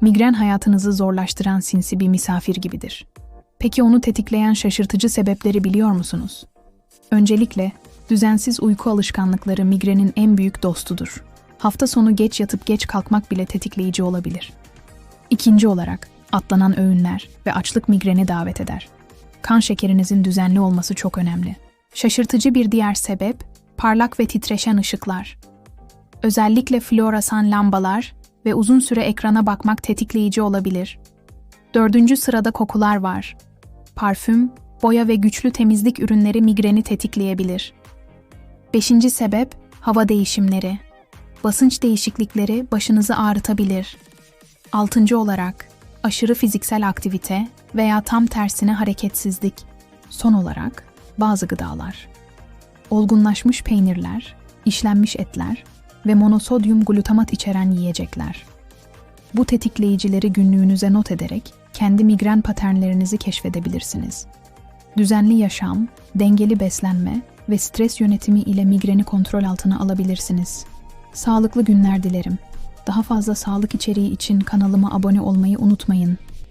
Migren hayatınızı zorlaştıran sinsi bir misafir gibidir. Peki onu tetikleyen şaşırtıcı sebepleri biliyor musunuz? Öncelikle, düzensiz uyku alışkanlıkları migrenin en büyük dostudur. Hafta sonu geç yatıp geç kalkmak bile tetikleyici olabilir. İkinci olarak, atlanan öğünler ve açlık migreni davet eder. Kan şekerinizin düzenli olması çok önemli. Şaşırtıcı bir diğer sebep, parlak ve titreşen ışıklar. Özellikle floresan lambalar ve uzun süre ekrana bakmak tetikleyici olabilir. Dördüncü sırada kokular var. Parfüm, boya ve güçlü temizlik ürünleri migreni tetikleyebilir. Beşinci sebep, hava değişimleri. Basınç değişiklikleri başınızı ağrıtabilir. Altıncı olarak, aşırı fiziksel aktivite veya tam tersine hareketsizlik. Son olarak, bazı gıdalar. Olgunlaşmış peynirler, işlenmiş etler ve monosodyum glutamat içeren yiyecekler. Bu tetikleyicileri günlüğünüze not ederek kendi migren paternlerinizi keşfedebilirsiniz. Düzenli yaşam, dengeli beslenme ve stres yönetimi ile migreni kontrol altına alabilirsiniz. Sağlıklı günler dilerim. Daha fazla sağlık içeriği için kanalıma abone olmayı unutmayın.